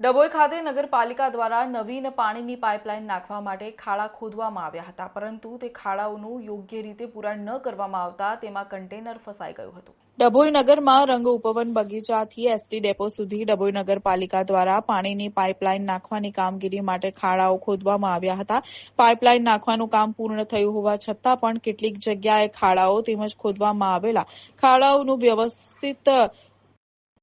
ડભોઈ ખાતે નગરપાલિકા દ્વારા નવીન પાણીની પાઇપલાઇન નાખવા માટે ખાડા ખોદવામાં આવ્યા હતા, પરંતુ તે ખાડાઓનું યોગ્ય રીતે પૂરણ ન કરવામાં આવતા તેમાં કન્ટેનર ફસાઈ ગયું હતું. ડભોઈ નગરમાં રંગ ઉપવન બગીચાથી એસટી ડેપો સુધી ડભોઈ નગરપાલિકા દ્વારા પાણીની પાઇપલાઇન નાખવાની કામગીરી માટે ખાડાઓ ખોદવામાં આવ્યા હતા. પાઇપલાઇન નાખવાનું કામ પૂર્ણ થયું હોવા છતાં પણ કેટલીક જગ્યાએ ખાડાઓ તેમજ ખોદવામાં આવેલા ખાડાઓનું વ્યવસ્થિત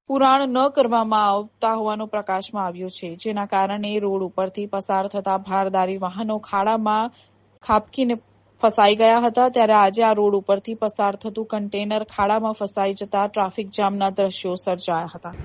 પુરાણ ન કરવામાં આવતા હોવાનું પ્રકાશમાં આવ્યું છે. જેના કારણે રોડ ઉપરથી પસાર થતા ભારદારી વાહનો ખાડામાં ખાબકીને ફસાઈ ગયા હતા. ત્યારે આજે આ રોડ ઉપરથી પસાર થતું કન્ટેનર ખાડામાં ફસાઈ જતા ટ્રાફિક જામના દ્રશ્યો સર્જાયા હતા.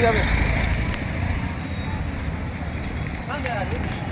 આવી જાવે